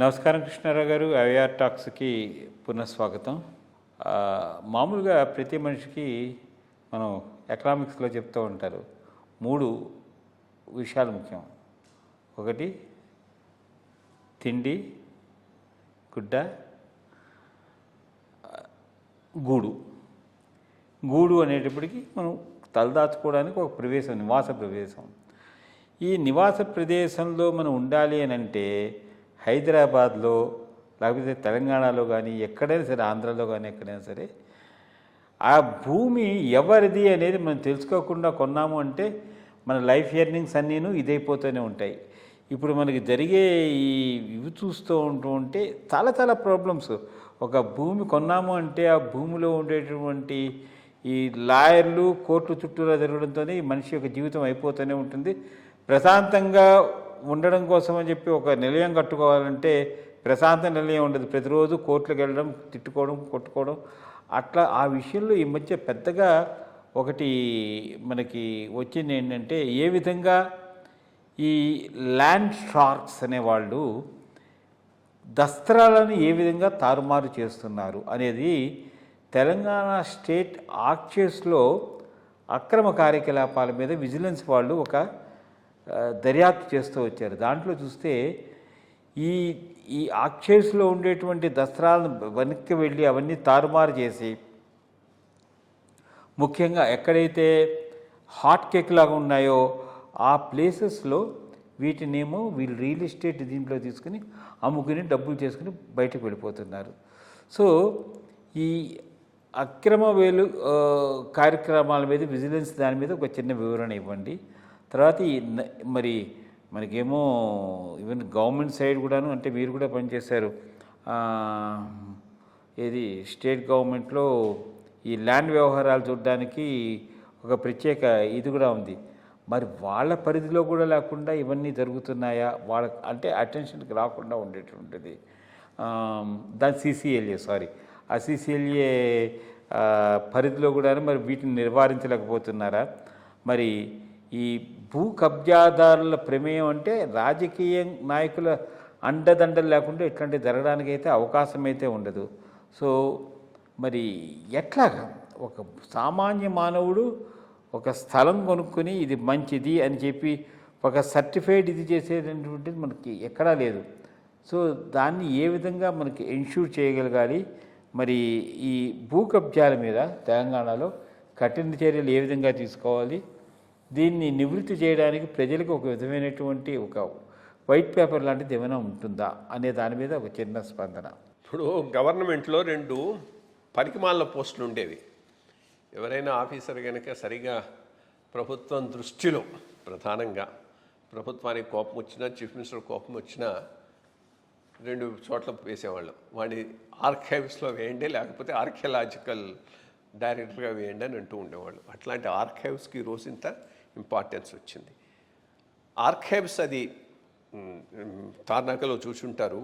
నమస్కారం కృష్ణారావు గారు ఐఆర్ టాక్స్కి పునఃస్వాగతం. స్వాగతం మామూలుగా ప్రతి మనిషికి మనం ఎకనామిక్స్లో చెప్తూ ఉంటారు మూడు విషయాలు ముఖ్యం. ఒకటి తిండి గుడ్డ గూడు. గూడు అనేటప్పటికీ మనం తలదాచుకోవడానికి ఒక ప్రవేశం నివాస ప్రవేశం ఈ నివాస ప్రదేశంలో మనం ఉండాలి అని అంటే హైదరాబాద్లో లేకపోతే తెలంగాణలో కానీ ఎక్కడైనా సరే ఆంధ్రాలో కానీ ఎక్కడైనా సరే ఆ భూమి ఎవరిది అనేది మనం తెలుసుకోకుండా కొన్నాము అంటే మన లైఫ్ ఎర్నింగ్స్ అన్నీను ఇదైపోతూనే ఉంటాయి. ఇప్పుడు మనకి జరిగే ఈ ఇవి చూస్తూ ఉంటూ ఉంటే చాలా చాలా ప్రాబ్లమ్స్ ఒక భూమి కొన్నాము అంటే ఆ భూమిలో ఉండేటువంటి ఈ లాయర్లు కోర్టు చుట్టూరా తిరగడంతో మనిషి యొక్క జీవితం అయిపోతూనే ఉంటుంది. ప్రశాంతంగా ఉండడం కోసం అని చెప్పి ఒక నిలయం కట్టుకోవాలంటే ప్రశాంత నిలయం ఉండదు. ప్రతిరోజు కోర్టులకు వెళ్ళడం తిట్టుకోవడం కొట్టుకోవడం అట్లా ఆ విషయంలో ఈ మధ్య పెద్దగా ఒకటి మనకి వచ్చింది ఏంటంటే ఏ విధంగా ఈ ల్యాండ్ షార్క్స్ అనేవాళ్ళు దస్త్రాలను ఏ విధంగా తారుమారు చేస్తున్నారు అనేది తెలంగాణ స్టేట్ ఆక్చేస్లో అక్రమ కార్యకలాపాల మీద విజిలెన్స్ వాళ్ళు ఒక దర్యాప్తు చేస్తూ వచ్చారు. దాంట్లో చూస్తే ఈ ఈ ఆక్చేస్లో ఉండేటువంటి దసరాలను వెనక్కి వెళ్ళి అవన్నీ తారుమారు చేసి ముఖ్యంగా ఎక్కడైతే హాట్ కేక్ లాగా ఉన్నాయో ఆ ప్లేసెస్లో వీటినేమో వీళ్ళు రియల్ ఎస్టేట్ దీంట్లో తీసుకుని అమ్ముకుని డబ్బులు చేసుకుని బయటకు వెళ్ళిపోతున్నారు. సో ఈ అక్రమ వేలు కార్యక్రమాల మీద విజిలెన్స్ దాని మీద ఒక చిన్న వివరణ ఇవ్వండి. తర్వాత ఈ మరి మనకేమో ఈవెన్ గవర్నమెంట్ సైడ్ కూడాను అంటే మీరు కూడా పనిచేశారు. ఇది స్టేట్ గవర్నమెంట్లో ఈ ల్యాండ్ వ్యవహారాలు చూడడానికి ఒక ప్రత్యేక ఇది కూడా ఉంది. మరి వాళ్ళ పరిధిలో కూడా లేకుండా ఇవన్నీ జరుగుతున్నాయా? వాళ్ళ అంటే అటెన్షన్కి రాకుండా ఉండేటువంటిది. దాని సీసీఎల్ఏ సారీ. ఆ సీసీఎల్ఏ పరిధిలో కూడా మరి వీటిని నివారించలేకపోతున్నారా? మరి ఈ భూ కబ్జాదారుల ప్రమేయం అంటే రాజకీయ నాయకుల అండదండలు లేకుండా ఇట్లాంటివి జరగడానికి అయితే అవకాశం అయితే ఉండదు. సో మరి ఎట్లాగా? ఒక సామాన్య మానవుడు ఒక స్థలం కొనుక్కొని ఇది మంచిది అని చెప్పి ఒక సర్టిఫైడ్ ఇది చేసేటటువంటిది మనకి ఎక్కడా లేదు. సో దాన్ని ఏ విధంగా మనకి ఎన్ష్యూర్ చేయగలగాలి? మరి ఈ భూ కబ్జాల మీద తెలంగాణలో కఠిన చర్యలు ఏ విధంగా తీసుకోవాలి? దీన్ని నివృత్తి చేయడానికి ప్రజలకు ఒక విధమైనటువంటి ఒక వైట్ పేపర్ లాంటిది ఏమైనా ఉంటుందా అనే దాని మీద ఒక చిన్న స్పందన. ఇప్పుడు గవర్నమెంట్లో రెండు పనికిమాల పోస్టులు ఉండేవి. ఎవరైనా ఆఫీసర్ కనుక సరిగా ప్రభుత్వం దృష్టిలో ప్రధానంగా ప్రభుత్వానికి కోపం వచ్చినా చీఫ్ మినిస్టర్ కోపం వచ్చినా రెండు చోట్ల వేసేవాళ్ళం. వాడిని ఆర్కైవ్స్లో వేయండి లేకపోతే ఆర్కియలాజికల్ డైరెక్టర్గా వేయండి అని అంటూ ఉండేవాళ్ళు. అట్లాంటి ఆర్కైవ్స్కి ఈ రోజు ఇంత ఇంపార్టెన్స్ వచ్చింది. ఆర్కైవ్స్ అది తార్నాకలో చూసుంటారు.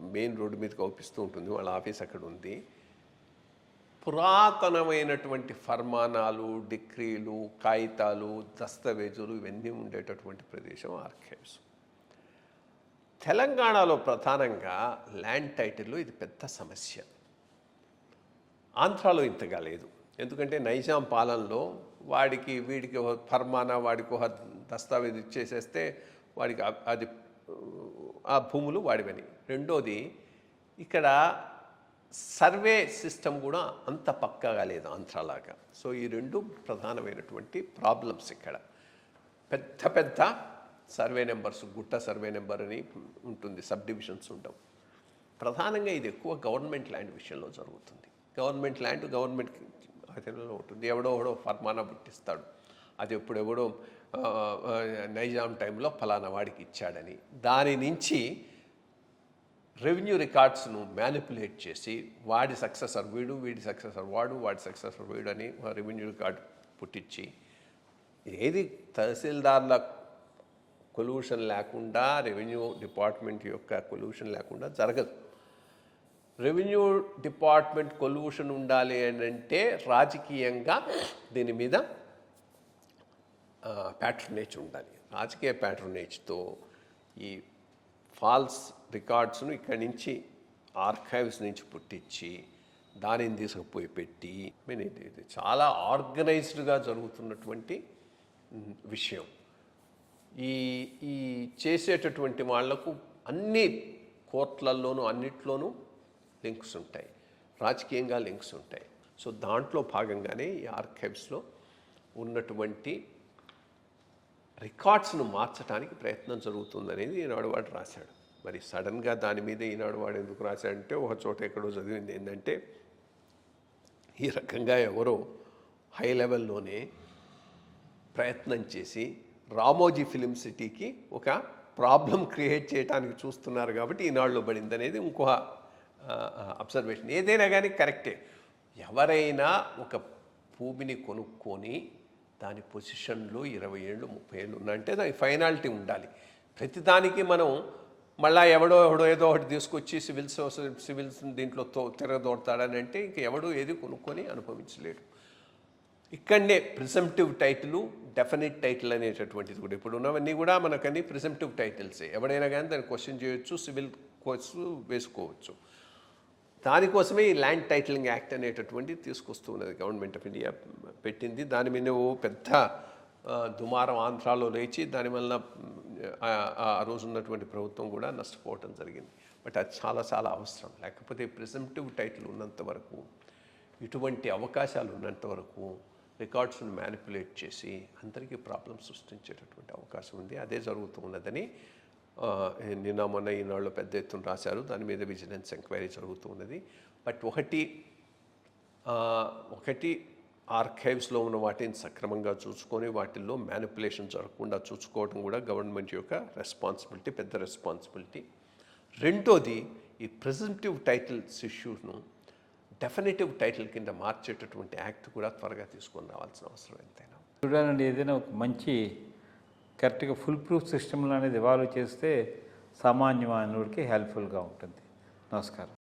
మెయిన్ రోడ్డు మీద అవుపిస్తూ ఉంటుంది. వాళ్ళ ఆఫీస్ అక్కడ ఉంది. పురాతనమైనటువంటి ఫర్మానాలు డిగ్రీలు కాగితాలు దస్తవేజులు ఇవన్నీ ఉండేటటువంటి ప్రదేశం ఆర్కైవ్స్ తెలంగాణలో ప్రధానంగా ల్యాండ్ టైటిల్లో ఇది పెద్ద సమస్య. ఆంధ్రాలో ఇంతగా లేదు. ఎందుకంటే నైజాం పాలనలో వాడికి వీడికి ఒక ఫర్మానా వాడికి ఒక దస్తావేజ్ ఇచ్చేసేస్తే వాడికి అది ఆ భూములు వాడివని. రెండోది ఇక్కడ సర్వే సిస్టమ్ కూడా అంత పక్కాగా లేదు ఆంధ్రాలాగా. సో ఈ రెండు ప్రధానమైనటువంటి ప్రాబ్లమ్స్ ఇక్కడ. పెద్ద పెద్ద సర్వే నెంబర్స్ గుట్ట సర్వే నెంబర్ అని ఉంటుంది సబ్ డివిజన్స్ ఉండవు ప్రధానంగా ఇది ఎక్కువ గవర్నమెంట్ ల్యాండ్ విషయంలో జరుగుతుంది. గవర్నమెంట్ ల్యాండ్ గవర్నమెంట్ అధీనంలో ఉంటుంది. ఎవడో ఎవడో ఫర్మానా పుట్టిస్తాడు. అది ఎప్పుడు ఎవడో నైజాం టైంలో ఫలానా వాడికి ఇచ్చాడని. దాని నుంచి రెవెన్యూ రికార్డ్స్ను మ్యానిపులేట్ చేసి వాడి సక్సెసర్ వీడు వీడి సక్సెసర్ వాడు వాడి సక్సెసర్ వీడు అని రెవెన్యూ రికార్డ్ పుట్టించి ఏది తహసీల్దార్ల కొల్యూషన్ లేకుండా రెవెన్యూ డిపార్ట్మెంట్ యొక్క కొల్యూషన్ లేకుండా జరగదు. రెవెన్యూ డిపార్ట్మెంట్ కొల్యూషన్ ఉండాలి అని అంటే రాజకీయంగా దీని మీద ప్యాట్రనేజ్ ఉండాలి. రాజకీయ ప్యాట్రనేజ్తో ఈ ఫాల్స్ రికార్డ్స్ను ఇక్కడి నుంచి ఆర్కైవ్స్ నుంచి పుట్టించి దానిని తీసుకుపోయి పెట్టి ఇది చాలా ఆర్గనైజ్డ్గా జరుగుతున్నటువంటి విషయం. ఈ ఈ చేసేటటువంటి వాళ్ళకు అన్ని కోర్టులలోనూ అన్నిట్లోనూ లింక్స్ ఉంటాయి. రాజకీయంగా లింక్స్ ఉంటాయి. సో దాంట్లో భాగంగానే ఈ ఆర్కైవ్స్లో ఉన్నటువంటి రికార్డ్స్ను మార్చడానికి ప్రయత్నం జరుగుతుందనేది ఈనాడు వాడు రాశాడు. మరి సడన్గా దాని మీద ఈనాడు వాడు ఎందుకు రాశాడంటే ఒక చోట ఎక్కడో చదివింది ఏంటంటే ఈ రకంగా ఎవరో హై లెవెల్లోనే ప్రయత్నం చేసి రామోజీ ఫిలిం సిటీకి ఒక ప్రాబ్లం క్రియేట్ చేయడానికి చూస్తున్నారు కాబట్టి ఈనాడులో పడింది అనేది ఇంకో అబ్జర్వేషన్ ఏదైనా కానీ కరెక్టే. ఎవరైనా ఒక భూమిని కొనుక్కొని దాని పొజిషన్లో ఇరవై ఏళ్ళు ముప్పై ఏళ్ళు ఉన్నాయంటే దాని ఫైనాలిటీ ఉండాలి. ప్రతిదానికి మనం మళ్ళా ఎవడో ఎవడో ఏదో ఒకటి తీసుకొచ్చి సివిల్స్ సివిల్స్ దీంట్లో తో తిరగదోడతాడని అంటే ఇంక ఎవడో ఏది కొనుక్కొని అనుభవించలేడు. ఇక్కడనే ప్రిజంప్టివ్ టైటిల్ డెఫినెట్ టైటిల్ అనేటటువంటిది కూడా ఇప్పుడు ఉన్నవన్నీ కూడా మనకన్నీ ప్రిజంప్టివ్ టైటిల్సే ఎవడైనా కానీ దాన్ని క్వశ్చన్ చేయొచ్చు సివిల్ కోర్సు వేసుకోవచ్చు. దానికోసమే ఈ ల్యాండ్ టైటిలింగ్ యాక్ట్ అనేటటువంటి తీసుకొస్తూ ఉన్నది గవర్నమెంట్ ఆఫ్ ఇండియా పెట్టింది. దాని మీద ఓ పెద్ద దుమారం ఆంధ్రాలో లేచి దానివల్ల ఆ, ఆ రోజు ఉన్నటువంటి ప్రభుత్వం కూడా నష్టపోవటం జరిగింది. బట్ అది చాలా చాలా అవసరం. లేకపోతే ప్రిజెంటివ్ టైటిల్ ఉన్నంత వరకు ఇటువంటి అవకాశాలు ఉన్నంత వరకు రికార్డ్స్ను మ్యానిపులేట్ చేసి అందరికీ ప్రాబ్లమ్ సృష్టించేటటువంటి అవకాశం ఉంది. అదే జరుగుతూ ఉన్నదని నిన్న మొన్న ఈనాళ్ళు పెద్ద ఎత్తున రాశారు. దాని మీద విజిలెన్స్ ఎంక్వైరీ జరుగుతూ ఉన్నది. బట్ ఒకటి ఒకటి ఆర్కైవ్స్లో ఉన్న వాటిని సక్రమంగా చూసుకొని వాటిల్లో మ్యానిపులేషన్ జరగకుండా చూసుకోవడం కూడా గవర్నమెంట్ యొక్క రెస్పాన్సిబిలిటీ పెద్ద రెస్పాన్సిబిలిటీ. రెండోది ఈ ప్రెజెంటివ్ టైటిల్స్ ఇష్యూను డెఫినెటివ్ టైటిల్ కింద మార్చేటటువంటి యాక్ట్ కూడా త్వరగా తీసుకొని రావాల్సిన అవసరం ఎంతైనా. చూడాలండి ఏదైనా ఒక మంచి కరెక్ట్గా ఫుల్ ప్రూఫ్ సిస్టమ్లు అనేది ఇవాల్వ్ చేస్తే సామాన్య మానవుడికి హెల్ప్ఫుల్గా ఉంటుంది. నమస్కారం.